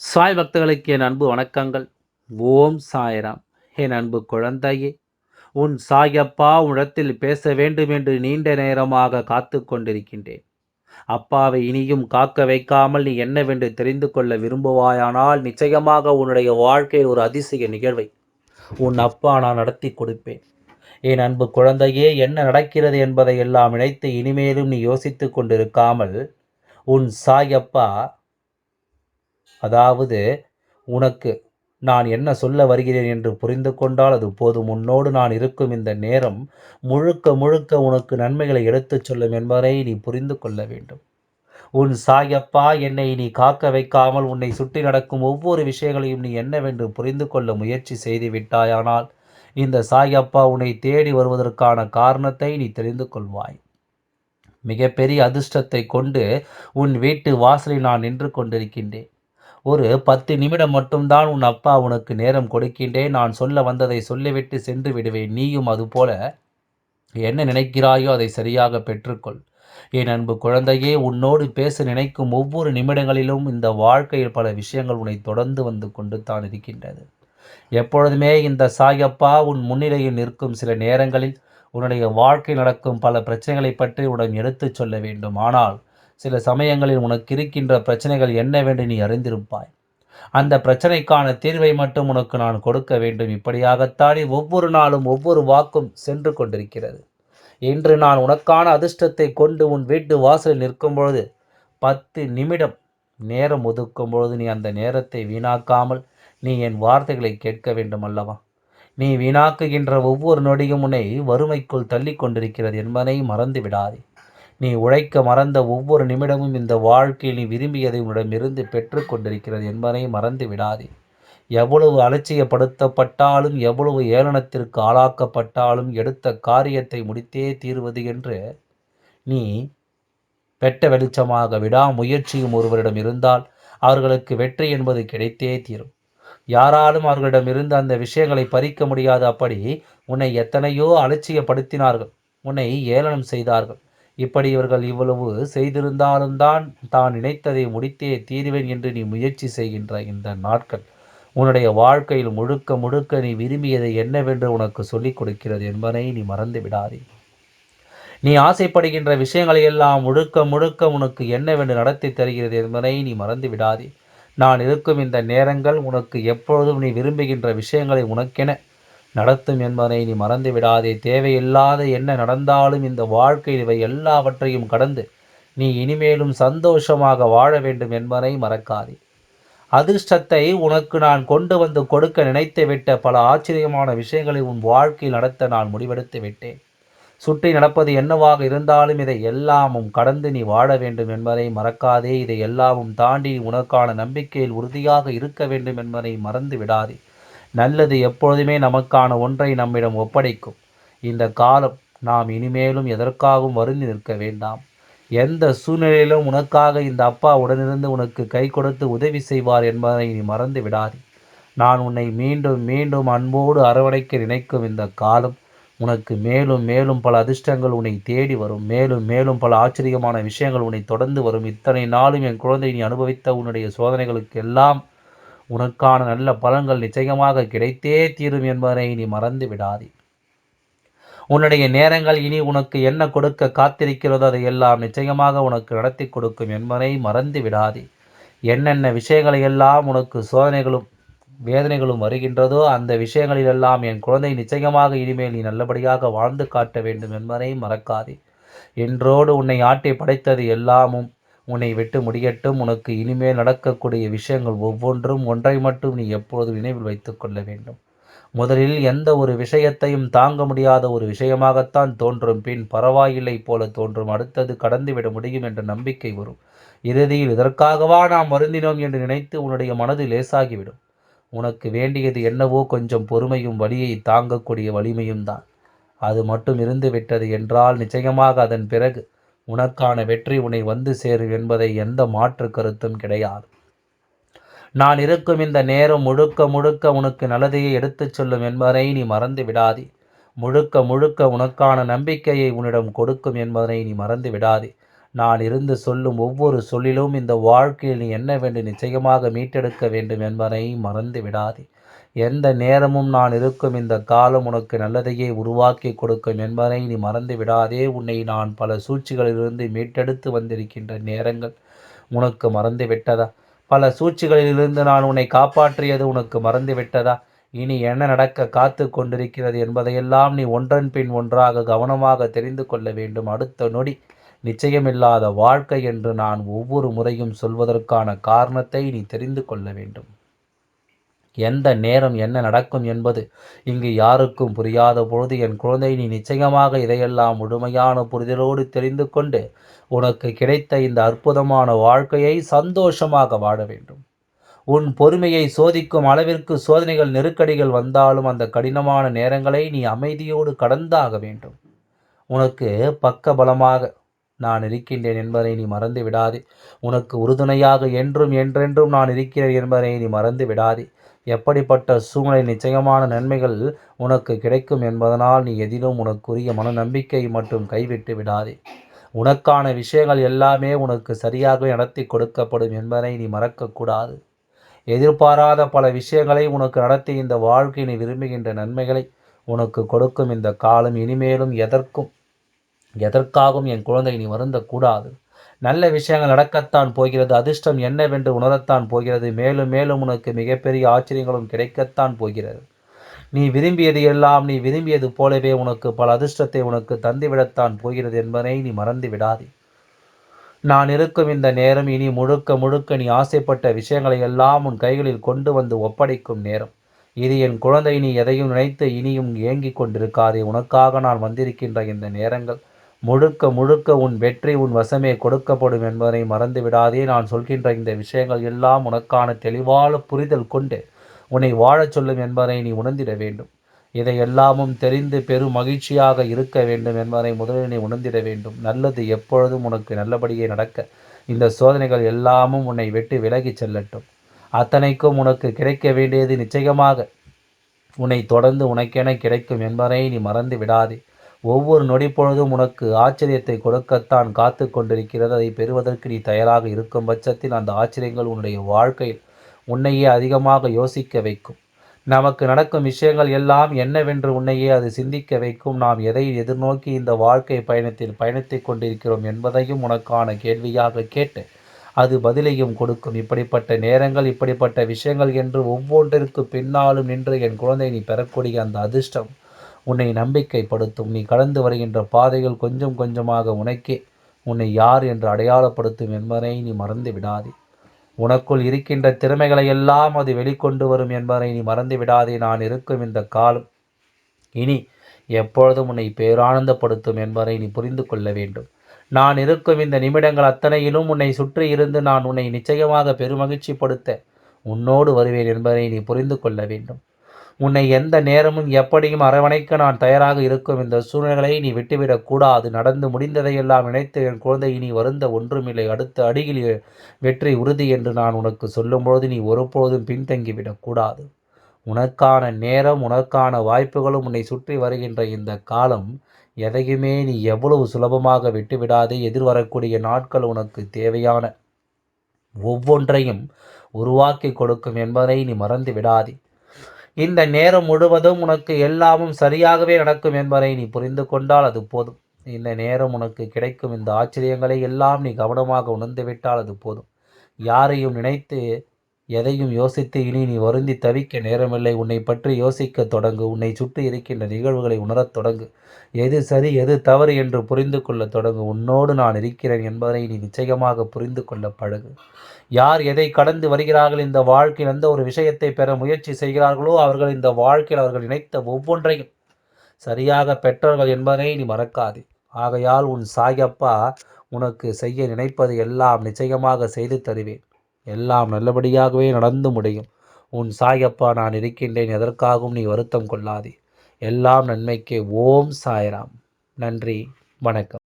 சாய் பக்தர்களுக்கு என் அன்பு வணக்கங்கள். ஓம் சாய்ராம். என் அன்பு குழந்தையே உன் சாயப்பா உடத்தில் பேச வேண்டும் என்று நீண்ட நேரமாக காத்து கொண்டிருக்கின்றேன். அப்பாவை இனியும் காக்க வைக்காமல் நீ என்னவென்று தெரிந்து கொள்ள விரும்புவாயானால் நிச்சயமாக உன்னுடைய வாழ்க்கையில் ஒரு அதிசய நிகழ்வை உன் அப்பா நான் நடத்தி கொடுப்பேன். என் அன்பு குழந்தையே என்ன நடக்கிறது என்பதை எல்லாம் நினைத்து இனிமேலும் நீ யோசித்து கொண்டிருக்காமல் உன் சாயப்பா அதாவது உனக்கு நான் என்ன சொல்ல வருகிறேன் என்று புரிந்து கொண்டால் அது போதும். உன்னோடு நான் இருக்கும் இந்த நேரம் முழுக்க முழுக்க உனக்கு நன்மைகளை எடுத்துச் சொல்லும் என்பதை நீ புரிந்து கொள்ள வேண்டும். உன் சாயப்பா என்னை நீ காக்க வைக்காமல் உன்னை சுற்றி நடக்கும் ஒவ்வொரு விஷயங்களையும் நீ என்னவென்று புரிந்து கொள்ள முயற்சி செய்து விட்டாயானால் இந்த சாயப்பா உன்னை தேடி வருவதற்கான காரணத்தை நீ தெரிந்து கொள்வாய். மிகப்பெரிய அதிர்ஷ்டத்தை கொண்டு உன் வீட்டு வாசலில் நான் நின்று கொண்டிருக்கின்றேன். ஒரு பத்து நிமிடம் மட்டும்தான் உன் அப்பா உனக்கு நேரம் கொடுக்கின்றேன். நான் சொல்ல வந்ததை சொல்லிவிட்டு சென்று விடுவேன். நீயும் அதுபோல என்ன நினைக்கிறாயோ அதை சரியாக பெற்றுக்கொள். என் அன்பு குழந்தையே உன்னோடு பேச நினைக்கும் ஒவ்வொரு நிமிடங்களிலும் இந்த வாழ்க்கையில் பல விஷயங்கள் உன்னை தொடர்ந்து வந்து கொண்டு தான் இருக்கின்றது. எப்பொழுதுமே இந்த சாயப்பா உன் முன்னிலையில் நிற்கும் சில நேரங்களில் உன்னுடைய வாழ்க்கை நடக்கும் பல பிரச்சனைகளை பற்றி உடன் எடுத்துச் சொல்ல வேண்டும். ஆனால் சில சமயங்களில் உனக்கு இருக்கின்ற பிரச்சனைகள் என்னவென்று நீ அறிந்திருப்பாய். அந்த பிரச்சனைக்கான தீர்வை மட்டும் உனக்கு நான் கொடுக்க வேண்டும். இப்படியாகத்தானே ஒவ்வொரு நாளும் ஒவ்வொரு வாக்கும் சென்று கொண்டிருக்கிறது. இன்று நான் உனக்கான அதிர்ஷ்டத்தை கொண்டு உன் வீட்டு வாசலில் நிற்கும் பொழுது பத்து நிமிடம் நேரம் ஒதுக்கும் பொழுது நீ அந்த நேரத்தை வீணாக்காமல் நீ என் வார்த்தைகளை கேட்க வேண்டும் அல்லவா நீ வீணாக்குகின்ற ஒவ்வொரு நொடியும் உன்னை வறுமைக்குள் தள்ளி கொண்டிருக்கிறது என்பதை மறந்து விடாதே நீ உழைக்க மறந்த ஒவ்வொரு நிமிடமும் இந்த வாழ்க்கையில் நீ விரும்பியதை உன்னிடமிருந்து பெற்றுக்கொண்டிருக்கிறது என்பதை மறந்து விடாதே. எவ்வளவு அலட்சியப்படுத்தப்பட்டாலும் எவ்வளவு ஏளனத்திற்கு ஆளாக்கப்பட்டாலும் எடுத்த காரியத்தை முடித்தே தீர்வது என்று நீ பெட்ட வெளிச்சமாக விடாமுயற்சியும் ஒருவரிடம் இருந்தால் அவர்களுக்கு வெற்றி என்பது கிடைத்தே தீரும். யாராலும் அவர்களிடமிருந்து அந்த விஷயங்களை பறிக்க முடியாது அப்படி உன்னை எத்தனையோ அலட்சியப்படுத்தினார்கள். உன்னை ஏளனம் செய்தார்கள். இப்படி இவர்கள் இவ்வளவு செய்திருந்தாலும் தான் தான் நினைத்ததை முடித்தே தீர்வேன் என்று நீ முயற்சி செய்கின்ற இந்த நாட்கள். உன்னுடைய வாழ்க்கையில் முழுக்க முழுக்க நீ விரும்பியதை என்னவென்று உனக்கு சொல்லிக் கொடுக்கிறது என்பதை நீ மறந்து விடாதே. நீ ஆசைப்படுகின்ற விஷயங்களை எல்லாம் முழுக்க முழுக்க உனக்கு என்னவென்று நடத்தி தருகிறது என்பதை நீ மறந்து விடாதே. நான் இருக்கும் இந்த நேரங்கள் உனக்கு எப்பொழுதும் நீ விரும்புகின்ற விஷயங்களை உனக்கென நடத்தும் என்பதை நீ மறந்து விடாதே. தேவையில்லாத என்ன நடந்தாலும் இந்த வாழ்க்கையில் இவை எல்லாவற்றையும் கடந்து நீ இனிமேலும் சந்தோஷமாக வாழ வேண்டும் என்பதை மறக்காதே. அதிர்ஷ்டத்தை உனக்கு நான் கொண்டு வந்து கொடுக்க நினைத்து விட்ட பல ஆச்சரியமான விஷயங்களை உன் வாழ்க்கையில் நடத்த நான் முடிவெடுத்து விட்டேன். சுற்றி நடப்பது என்னவாக இருந்தாலும் இதை எல்லாமும் கடந்து நீ வாழ வேண்டும் என்பதை மறக்காதே. இதை எல்லாமும் தாண்டி உனக்கான நம்பிக்கையில் உறுதியாக இருக்க வேண்டும் என்பதை மறந்து விடாதே. நல்லது எப்பொழுதுமே நமக்கான ஒன்றை நம்மிடம் ஒப்படைக்கும். இந்த காலம் நாம் இனிமேலும் எதற்காகவும் வருந்தி நிற்க வேண்டாம். எந்த சூழ்நிலையிலும் உனக்காக இந்த அப்பா உடனிருந்து உனக்கு கை கொடுத்து உதவி செய்வார் என்பதை நீ மறந்து விடாதே. நான் உன்னை மீண்டும் மீண்டும் அன்போடு அரவணைக்க நினைக்கும் இந்த காலம் உனக்கு மேலும் மேலும் பல அதிர்ஷ்டங்கள் உன்னை தேடி வரும். மேலும் மேலும் பல ஆச்சரியமான விஷயங்கள் உன்னை தொடர்ந்து வரும். இத்தனை நாளும் என் குழந்தை நீ அனுபவித்த உன்னுடைய சோதனைகளுக்கு எல்லாம் உனக்கான நல்ல பலன்கள் நிச்சயமாக கிடைத்தே தீரும் என்பதனை நீ மறந்து விடாதே. உன்னுடைய நேரங்கள் இனி உனக்கு என்ன கொடுக்க காத்திருக்கிறதோ அதை எல்லாம் நிச்சயமாக உனக்கு நடத்தி கொடுக்கும் என்பதை மறந்து விடாதே. என்னென்ன விஷயங்களை எல்லாம் உனக்கு சோதனைகளும் வேதனைகளும் வருகின்றதோ அந்த விஷயங்களிலெல்லாம் என் குழந்தை நிச்சயமாக இனிமேல் நீ நல்லபடியாக வாழ்ந்து காட்ட வேண்டும் என்பதை மறக்காதே. என்றோடு உன்னை ஆட்டி படைத்தது எல்லாமும் உன்னை விட்டு முடியட்டும். உனக்கு இனிமேல் நடக்கக்கூடிய விஷயங்கள் ஒவ்வொன்றும் ஒன்றை மட்டும் நீ எப்பொழுது நினைவில் வைத்துக்கொள்ள வேண்டும். முதலில் எந்த ஒரு விஷயத்தையும் தாங்க முடியாத ஒரு விஷயமாகத்தான் தோன்றும். பின் பரவாயில்லை போல தோன்றும். அடுத்தது கடந்துவிட முடியும் என்ற நம்பிக்கை வரும். இறுதியில் இதற்காகவா நாம் வருந்தினோம் என்று நினைத்து உன்னுடைய மனது லேசாகிவிடும். உனக்கு வேண்டியது என்னவோ கொஞ்சம் பொறுமையும் வழியை தாங்கக்கூடிய வலிமையும் தான் அது மட்டும் இருந்து விட்டது என்றால் நிச்சயமாக அதன் பிறகு உனக்கான வெற்றி உன்னை வந்து சேரும் என்பதை எந்த மாற்று கருத்தும் கிடையாது. நான் இருக்கும் இந்த நேரம் முழுக்க முழுக்க உனக்கு நல்லதையே எடுத்துச் சொல்லும் என்பதை நீ மறந்து விடாதே. முழுக்க முழுக்க உனக்கான நம்பிக்கையை உன்னிடம் கொடுக்கும் என்பதை நீ மறந்து விடாதே. நான் இருந்து சொல்லும் ஒவ்வொரு சொல்லிலும் இந்த வாழ்க்கையில் நீ என்ன வேண்டும் நிச்சயமாக மீட்டெடுக்க வேண்டும் என்பதை மறந்து விடாதே. எந்த நேரமும் நான் இருக்கும் இந்த காலம் உனக்கு நல்லதையே உருவாக்கி கொடுக்கும் என்பதை நீ மறந்து விடாதே. உன்னை நான் பல சூழ்ச்சிகளிலிருந்து மீட்டெடுத்து வந்திருக்கின்ற நேரங்கள் உனக்கு மறந்து விட்டதா? பல சூழ்ச்சிகளிலிருந்து நான் உன்னை காப்பாற்றியது உனக்கு மறந்து விட்டதா? இனி என்ன நடக்க காத்து கொண்டிருக்கிறது என்பதையெல்லாம் நீ ஒன்றன் பின் ஒன்றாக கவனமாக தெரிந்து கொள்ள வேண்டும். அடுத்த நொடி நிச்சயமில்லாத வாழ்க்கை என்று நான் ஒவ்வொரு முறையும் சொல்வதற்கான காரணத்தை நீ தெரிந்து கொள்ள வேண்டும். எந்த நேரம் என்ன நடக்கும் என்பது இங்கு யாருக்கும் புரியாத பொழுது என் குழந்தை நீ நிச்சயமாக இதையெல்லாம் முழுமையான புரிதலோடு தெரிந்து கொண்டு உனக்கு கிடைத்த இந்த அற்புதமான வாழ்க்கையை சந்தோஷமாக வாழ வேண்டும். உன் பொறுமையை சோதிக்கும் அளவிற்கு சோதனைகள் நெருக்கடிகள் வந்தாலும் அந்த கடினமான நேரங்களை நீ அமைதியோடு கடந்தாக வேண்டும். உனக்கு பக்க பலமாக நான் இருக்கின்றேன் என்பதை நீ மறந்து விடாதே. உனக்கு உறுதுணையாக என்றும் என்றென்றும் நான் இருக்கிறேன் என்பதை நீ மறந்து விடாதே. எப்படிப்பட்ட சூழ்நிலை நிச்சயமான நன்மைகள் உனக்கு கிடைக்கும் என்பதனால் நீ எதிலும் உனக்குரிய மனநம்பிக்கை மட்டும் கைவிட்டு விடாதே. உனக்கான விஷயங்கள் எல்லாமே உனக்கு சரியாக நடத்தி கொடுக்கப்படும் என்பதை நீ மறக்கக்கூடாது. எதிர்பாராத பல விஷயங்களை உனக்கு நடத்தி இந்த வாழ்க்கை நீ விரும்புகின்ற நன்மைகளை உனக்கு கொடுக்கும் இந்த காலம் இனிமேலும் எதற்கும் எதற்காகவும் என் குழந்தை நீ வருந்தக்கூடாது. நல்ல விஷயங்கள் நடக்கத்தான் போகிறது அதிர்ஷ்டம் என்னவென்று உணரத்தான் போகிறது மேலும் மேலும் உனக்கு மிகப்பெரிய ஆச்சரியங்களும் கிடைக்கத்தான் போகிறது. நீ விரும்பியது எல்லாம் நீ விரும்பியது போலவே உனக்கு பல அதிர்ஷ்டத்தை உனக்கு தந்துவிடத்தான் போகிறது என்பதை நீ மறந்து விடாதே. நான் இருக்கும் இந்த நேரம் இனி முழுக்க முழுக்க நீ ஆசைப்பட்ட விஷயங்களை எல்லாம் உன் கைகளில் கொண்டு வந்து ஒப்படைக்கும் நேரம். இது என் குழந்தை நீ எதையும் நினைத்து இனியும் ஏங்கிக் கொண்டிருக்காதே. உனக்காக நான் வந்திருக்கின்ற இந்த நேரங்கள் முழுக்க முழுக்க உன் வெற்றி உன் வசமே கொடுக்கப்படும் என்பதனை மறந்து விடாதே நான் சொல்கின்ற இந்த விஷயங்கள் எல்லாம் உனக்கான தெளிவான புரிதல் கொண்டு உன்னை வாழச் சொல்லும் என்பதை நீ உணர்ந்திட வேண்டும். இதை எல்லாமும் தெரிந்து பெரும் மகிழ்ச்சியாக இருக்க வேண்டும் என்பதை முதலில் நீ உணர்ந்திட வேண்டும். நல்லது எப்பொழுதும் உனக்கு நல்லபடியே நடக்க. இந்த சோதனைகள் எல்லாமும் உன்னை வெட்டி விலகி செல்லட்டும். அத்தனைக்கும் உனக்கு கிடைக்க வேண்டியது நிச்சயமாக உன்னை தொடர்ந்து உனக்கென கிடைக்கும் என்பதை நீ மறந்து விடாதே ஒவ்வொரு நொடி பொழுதும் உனக்கு ஆச்சரியத்தை கொடுக்கத்தான் காத்து கொண்டிருக்கிறது. அதை பெறுவதற்கு நீ தயாராக இருக்கும் பட்சத்தில் அந்த ஆச்சரியங்கள் உன்னுடைய வாழ்க்கையில் உன்னையே அதிகமாக யோசிக்க வைக்கும். நமக்கு நடக்கும் விஷயங்கள் எல்லாம் என்னவென்று உன்னையே அது சிந்திக்க வைக்கும். நாம் எதை எதிர்நோக்கி இந்த வாழ்க்கை பயணத்தில் பயணித்து கொண்டிருக்கிறோம் என்பதையும் உனக்கான கேள்வியாக கேட்டு அது பதிலையும் கொடுக்கும். இப்படிப்பட்ட நேரங்கள் இப்படிப்பட்ட விஷயங்கள் என்று ஒவ்வொன்றிற்கு பின்னாலும் நின்று என் குழந்தை நீ பெறக்கூடிய அந்த அதிர்ஷ்டம் உன்னை நம்பிக்கைப்படுத்தும். நீ கடந்து வருகின்ற பாதைகள் கொஞ்சம் கொஞ்சமாக உனக்கே. உன்னை யார் என்று அடையாளப்படுத்தும் என்பதை நீ மறந்து விடாதே. உனக்குள் இருக்கின்ற திறமைகளை எல்லாம் அது வெளிக்கொண்டு வரும் என்பதை நீ மறந்து விடாதே. நான் இருக்கும் இந்த காலம் இனி எப்பொழுதும் உன்னை பேரானந்தப்படுத்தும் என்பதை நீ புரிந்து கொள்ள வேண்டும். நான் இருக்கும் இந்த நிமிடங்கள் அத்தனையிலும் உன்னை சுற்றி இருந்து நான் உன்னை நிச்சயமாக பெருமகிழ்ச்சிப்படுத்த உன்னோடு வருவேன் என்பதை நீ புரிந்து கொள்ள வேண்டும். உன்னை எந்த நேரமும் எப்படியும் அரவணைக்க நான் தயாராக இருக்கும். இந்த சூழ்நிலைகளை நீ விட்டுவிடக்கூடாது நடந்து முடிந்ததையெல்லாம் நினைத்து என் குழந்தை இனி வருந்த ஒன்றுமில்லை. அடுத்த அடியில் வெற்றி உறுதி என்று நான் உனக்கு சொல்லும்பொழுது நீ ஒருபொழுதும் பின்தங்கிவிடக்கூடாது உனக்கான நேரம் உனக்கான வாய்ப்புகளும் உன்னை சுற்றி வருகின்ற இந்த காலம் எதையுமே நீ எவ்வளவு சுலபமாக விட்டுவிடாதே. எதிர்வரக்கூடிய நாட்கள் உனக்கு தேவையான ஒவ்வொன்றையும் உருவாக்கி கொடுக்கும் என்பதை நீ மறந்து விடாதே. இந்த நேரம் முழுவதும் உனக்கு எல்லாமும் சரியாகவே நடக்கும் என்பதை நீ புரிந்து கொண்டால் அது போதும். இந்த நேரம் உனக்கு கிடைக்கும் இந்த ஆச்சரியங்களை எல்லாம் நீ கவனமாக உணர்ந்து விட்டால் அது போதும். யாரையும் நினைத்து எதையும் யோசித்து இனி நீ வருந்தி தவிக்க நேரமில்லை. உன்னை பற்றி யோசிக்க தொடங்கு. உன்னை சுற்றி இருக்கின்ற நிகழ்வுகளை உணரத் தொடங்கு. எது சரி எது தவறு என்று புரிந்து கொள்ள தொடங்கு. உன்னோடு நான் இருக்கிறேன் என்பதை நீ நிச்சயமாக புரிந்து கொள்ள பழகு. யார் எதை கடந்து வருகிறார்கள் இந்த வாழ்க்கையில் எந்த ஒரு விஷயத்தை பெற முயற்சி செய்கிறார்களோ அவர்கள் இந்த வாழ்க்கையில் அவர்கள் நினைத்த ஒவ்வொன்றையும் சரியாக பெற்றவர்கள் என்பதை நீ மறக்காதே. ஆகையால் உன் சாயப்பா உனக்கு செய்ய நினைப்பது எல்லாம் நிச்சயமாக செய்து தருவேன். எல்லாம் நல்லபடியாகவே நடந்து முடியும். உன் சாயப்பா நான் இருக்கின்றேன். எதற்காகவும் நீ வருத்தம் கொள்ளாதே. எல்லாம் நன்மைக்கு. ஓம் சாய்ராம். நன்றி. வணக்கம்.